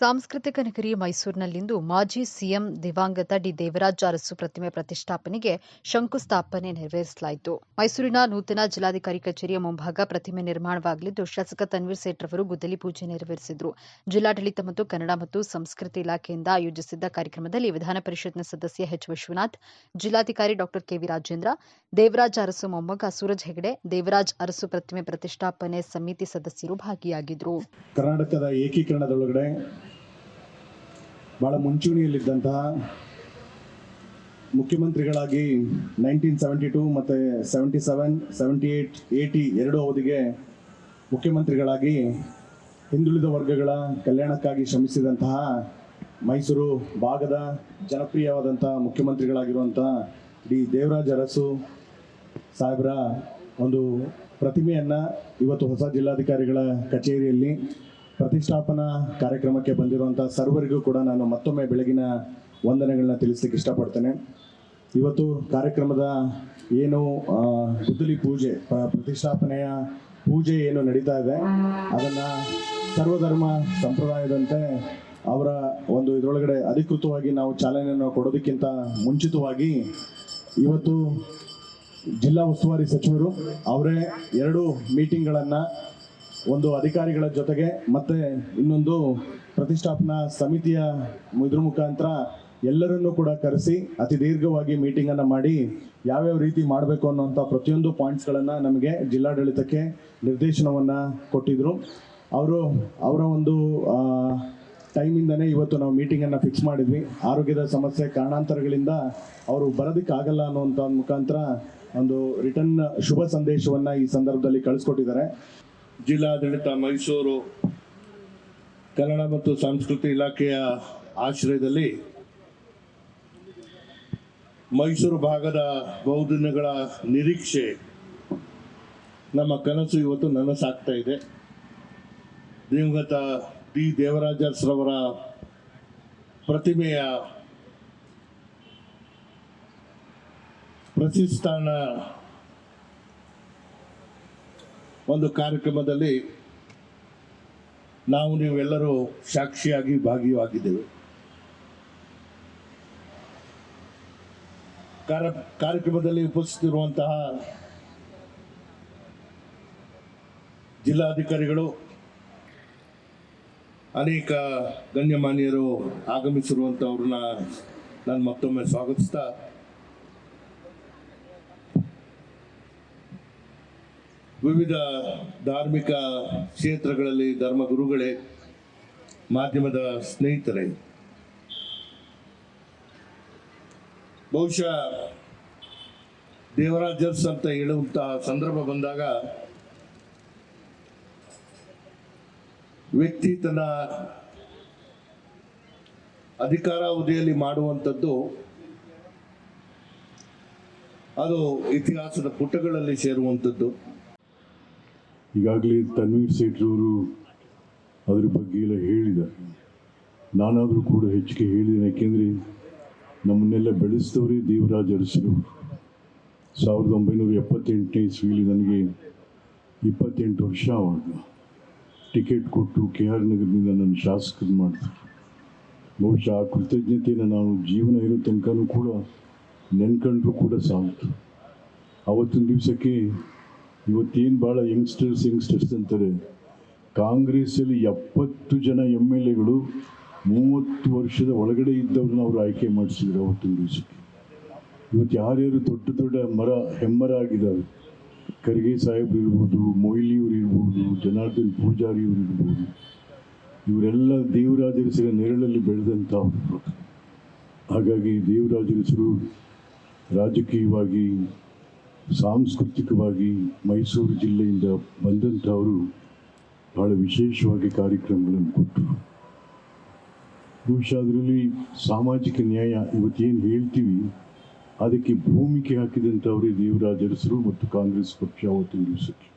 ಸಾಂಸ್ಕೃತಿಕ ನಗರಿ ಮೈಸೂರಿನಲ್ಲಿಂದು ಮಾಜಿ ಸಿಎಂ ದಿವಂಗತ ಡಿ ದೇವರಾಜ ಅರಸು ಪ್ರತಿಮೆ ಪ್ರತಿಷ್ಠಾಪನೆಗೆ ಶಂಕುಸ್ಥಾಪನೆ ನೆರವೇರಿಸಲಾಯಿತು. ಮೈಸೂರಿನ ನೂತನ ಜಿಲ್ಲಾಧಿಕಾರಿ ಕಚೇರಿಯ ಮುಂಭಾಗ ಪ್ರತಿಮೆ ನಿರ್ಮಾಣವಾಗಲಿದ್ದು, ಶಾಸಕ ತನ್ವೀರ್ ಸೇಠ್ ಅವರು ಗುದ್ದಲಿ ಪೂಜೆ ನೆರವೇರಿಸಿದರು. ಜಿಲ್ಲಾಡಳಿತ ಮತ್ತು ಕನ್ನಡ ಮತ್ತು ಸಂಸ್ಕೃತಿ ಇಲಾಖೆಯಿಂದ ಆಯೋಜಿಸಿದ್ದ ಕಾರ್ಯಕ್ರಮದಲ್ಲಿ ವಿಧಾನ ಪರಿಷತ್ನ ಸದಸ್ಯ ಎಚ್ ವಿಶ್ವನಾಥ್, ಜಿಲ್ಲಾಧಿಕಾರಿ ಡಾ ಕೆವಿ ರಾಜೇಂದ್ರ, ದೇವರಾಜ ಅರಸು ಮೊಮ್ಮಗ ಸೂರಜ್ ಹೆಗಡೆ, ದೇವರಾಜ್ ಅರಸು ಪ್ರತಿಮೆ ಪ್ರತಿಷ್ಠಾಪನೆ ಸಮಿತಿ ಸದಸ್ಯರು ಭಾಗಿಯಾಗಿದ್ದರು ಕರ್ನಾಟಕದ ಏಕೀಕರಣದೊಳಗಡೆ ಭಾಳ ಮುಂಚೂಣಿಯಲ್ಲಿದ್ದಂತಹ ಮುಖ್ಯಮಂತ್ರಿಗಳಾಗಿ ನೈನ್ಟೀನ್ ಸೆವೆಂಟಿ ಟು ಮತ್ತು seventy seven seventy eight eighty ಎರಡು ಅವಧಿಗೆ ಮುಖ್ಯಮಂತ್ರಿಗಳಾಗಿ ಹಿಂದುಳಿದ ವರ್ಗಗಳ ಕಲ್ಯಾಣಕ್ಕಾಗಿ ಶ್ರಮಿಸಿದಂತಹ ಮೈಸೂರು ಭಾಗದ ಜನಪ್ರಿಯವಾದಂಥ ಮುಖ್ಯಮಂತ್ರಿಗಳಾಗಿರುವಂಥ ಡಿ. ದೇವರಾಜ ಅರಸು ಸಾಹೇಬರ ಒಂದು ಪ್ರತಿಮೆಯನ್ನು ಇವತ್ತು ಹೊಸ ಜಿಲ್ಲಾಧಿಕಾರಿಗಳ ಕಚೇರಿಯಲ್ಲಿ ಪ್ರತಿಷ್ಠಾಪನಾ ಕಾರ್ಯಕ್ರಮಕ್ಕೆ ಬಂದಿರುವಂಥ ಸರ್ವರಿಗೂ ಕೂಡ ನಾನು ಮತ್ತೊಮ್ಮೆ ಬೆಳಗಿನ ವಂದನೆಗಳನ್ನ ತಿಳಿಸ್ಲಿಕ್ಕೆ ಇಷ್ಟಪಡ್ತೇನೆ. ಇವತ್ತು ಕಾರ್ಯಕ್ರಮದ ಏನು ಗುದ್ದಲಿ ಪೂಜೆ ಪ್ರ- ಪ್ರತಿಷ್ಠಾಪನೆಯ ಪೂಜೆ ಏನು ನಡೀತಾ ಇದೆ, ಅದನ್ನು ಸರ್ವಧರ್ಮ ಸಂಪ್ರದಾಯದಂತೆ ಅವರ ಒಂದು ಇದರೊಳಗಡೆ ಅಧಿಕೃತವಾಗಿ ನಾವು ಚಾಲನೆಯನ್ನು ಕೊಡೋದಕ್ಕಿಂತ ಮುಂಚಿತವಾಗಿ ಇವತ್ತು ಜಿಲ್ಲಾ ಉಸ್ತುವಾರಿ ಸಚಿವರು ಅವರೇ ಎರಡು ಮೀಟಿಂಗ್ಗಳನ್ನು ಒಂದು ಅಧಿಕಾರಿಗಳ ಜೊತೆಗೆ ಮತ್ತೆ ಇನ್ನೊಂದು ಪ್ರತಿಷ್ಠಾಪನಾ ಸಮಿತಿಯ ಇದ್ರ ಮುಖಾಂತರ ಎಲ್ಲರನ್ನೂ ಕೂಡ ಕರೆಸಿ ಅತಿ ದೀರ್ಘವಾಗಿ ಮೀಟಿಂಗನ್ನು ಮಾಡಿ ಯಾವ್ಯಾವ ರೀತಿ ಮಾಡಬೇಕು ಅನ್ನೋಂಥ ಪ್ರತಿಯೊಂದು ಪಾಯಿಂಟ್ಸ್ಗಳನ್ನು ನಮಗೆ ಜಿಲ್ಲಾಡಳಿತಕ್ಕೆ ನಿರ್ದೇಶನವನ್ನು ಕೊಟ್ಟಿದ್ದರು ಅವರು ಅವರ ಒಂದು ಟೈಮಿಂದನೇ ಇವತ್ತು ನಾವು ಮೀಟಿಂಗನ್ನು ಫಿಕ್ಸ್ ಮಾಡಿದ್ವಿ. ಆರೋಗ್ಯದ ಸಮಸ್ಯೆ ಕಾರಣಾಂತರಗಳಿಂದ ಅವರು ಬರೋದಕ್ಕಾಗಲ್ಲ ಅನ್ನುವಂಥ ಒಂದು ಮುಖಾಂತರ ಒಂದು ರಿಟರ್ನ್ ಶುಭ ಸಂದೇಶವನ್ನು ಈ ಸಂದರ್ಭದಲ್ಲಿ ಕಳಿಸ್ಕೊಟ್ಟಿದ್ದಾರೆ. ಜಿಲ್ಲಾಡಳಿತ ಮೈಸೂರು ಕನ್ನಡ ಮತ್ತು ಸಂಸ್ಕೃತಿ ಇಲಾಖೆಯ ಆಶ್ರಯದಲ್ಲಿ ಮೈಸೂರು ಭಾಗದ ಬಹುದಿನಗಳ ನಿರೀಕ್ಷೆ ನಮ್ಮ ಕನಸು ಇವತ್ತು ನನಸಾಗ್ತಾ ಇದೆ. ದಿವಂಗತ ಡಿ ದೇವರಾಜರವರ ಪ್ರತಿಮೆಯ ಪ್ರತಿಷ್ಠಾನ ಒಂದು ಕಾರ್ಯಕ್ರಮದಲ್ಲಿ ನಾವು ನೀವೆಲ್ಲರೂ ಸಾಕ್ಷಿಯಾಗಿ ಭಾಗಿಯಾಗಿದ್ದೇವೆ. ಕಾರ್ಯ, ಕಾರ್ಯಕ್ರಮದಲ್ಲಿ ಉಪಸ್ಥಿತಿರುವಂತಹ ಜಿಲ್ಲಾಧಿಕಾರಿಗಳು, ಅನೇಕ ಗಣ್ಯಮಾನ್ಯರು ಆಗಮಿಸಿರುವಂಥವ್ರನ್ನ ನಾನು ಮತ್ತೊಮ್ಮೆ ಸ್ವಾಗತಿಸ್ತಾ ವಿವಿಧ ಧಾರ್ಮಿಕ ಕ್ಷೇತ್ರಗಳಲ್ಲಿ ಧರ್ಮಗುರುಗಳೇ ಮಾಧ್ಯಮದ ಸ್ನೇಹಿತರೇ. ಬಹುಶಃ ದೇವರಾಜರ್ಸ್ ಅಂತ ಹೇಳುವಂತಹ ಸಂದರ್ಭ ಬಂದಾಗ ವ್ಯಕ್ತಿ ತನ್ನ ಅಧಿಕಾರಾವಧಿಯಲ್ಲಿ ಮಾಡುವಂಥದ್ದು ಅದು ಇತಿಹಾಸದ ಪುಟಗಳಲ್ಲಿ ಸೇರುವಂಥದ್ದು. ಈಗಾಗಲೇ ತನ್ವೀರ್ ಸೇಠ್ರವರು ಅದ್ರ ಬಗ್ಗೆ ಎಲ್ಲ ಹೇಳಿದ್ದಾರೆ ನಾನಾದರೂ ಕೂಡ ಹೆಚ್ಚಿಗೆ ಹೇಳಿದ್ದೇನೆ. ಯಾಕೆಂದರೆ ನಮ್ಮನ್ನೆಲ್ಲ ಬೆಳೆಸಿದವರೇ ದೇವರಾಜ ಅರಸರು. ಸಾವಿರದ ಒಂಬೈನೂರ ಎಪ್ಪತ್ತೆಂಟನೇ ಇಸ್ವಿಲಿ ನನಗೆ ಇಪ್ಪತ್ತೆಂಟು ವರ್ಷ ಆವಾಗ ಟಿಕೆಟ್ ಕೊಟ್ಟು ಕೆ ಆರ್ ನಗರದಿಂದ ನನ್ನ ಶಾಸಕರು ಮಾಡಿದ್ರು. ಬಹುಶಃ ಆ ಕೃತಜ್ಞತೆಯನ್ನು ನಾನು ಜೀವನ ಇರೋ ತನಕನೂ ಕೂಡ ನೆನ್ಕೊಂಡ್ರೂ ಕೂಡ ಸಾಲ್ತು ಆವತ್ತಿನ ದಿವಸಕ್ಕೆ ಇವತ್ತೇನು ಭಾಳ ಯಂಗ್ಸ್ಟರ್ಸ್ ಯಂಗ್ಸ್ಟರ್ಸ್ ಅಂತಾರೆ. ಕಾಂಗ್ರೆಸ್ಸಲ್ಲಿ ಎಪ್ಪತ್ತು ಜನ ಎಂ ಎಲ್ ಎಗಳು ಮೂವತ್ತು ವರ್ಷದ ಒಳಗಡೆ ಇದ್ದವ್ರನ್ನ ಅವರು ಆಯ್ಕೆ ಮಾಡಿಸಿದ್ರು ಅವತ್ತಿನ ದಿವಸಕ್ಕೆ. ಇವತ್ತು ಯಾರ್ಯಾರು ದೊಡ್ಡ ದೊಡ್ಡ ಮರ, ಹೆಮ್ಮರ ಆಗಿದ್ದಾರೆ ಖರ್ಗೆ ಸಾಹೇಬ್ರು ಇರ್ಬೋದು, ಮೊಯ್ಲಿಯವ್ರು ಇರ್ಬೋದು, ಜನಾರ್ದನ್ ಪೂಜಾರಿಯವ್ರು ಇರ್ಬೋದು. ಇವರೆಲ್ಲ ದೇವರಾಜರಸರ ನೆರಳಲ್ಲಿ ಬೆಳೆದಂಥ ಹಾಗಾಗಿ ದೇವರಾಜರಸರು ರಾಜಕೀಯವಾಗಿ ಸಾಂಸ್ಕೃತಿಕವಾಗಿ ಮೈಸೂರು ಜಿಲ್ಲೆಯಿಂದ ಬಂದಂಥವರು ಬಹಳ ವಿಶೇಷವಾಗಿ ಕಾರ್ಯಕ್ರಮಗಳನ್ನು ಕೊಟ್ಟರು. ಬಹುಶಃ ಅದರಲ್ಲಿ ಸಾಮಾಜಿಕ ನ್ಯಾಯ ಇವತ್ತೇನು ಹೇಳ್ತೀವಿ, ಅದಕ್ಕೆ ಭೂಮಿಕೆ ಹಾಕಿದಂಥವರೇ ದೇವರಾಜರಸರು ಮತ್ತು ಕಾಂಗ್ರೆಸ್ ಪಕ್ಷ ಅವತ್ತಿನ ದಿವಸಕ್ಕೆ.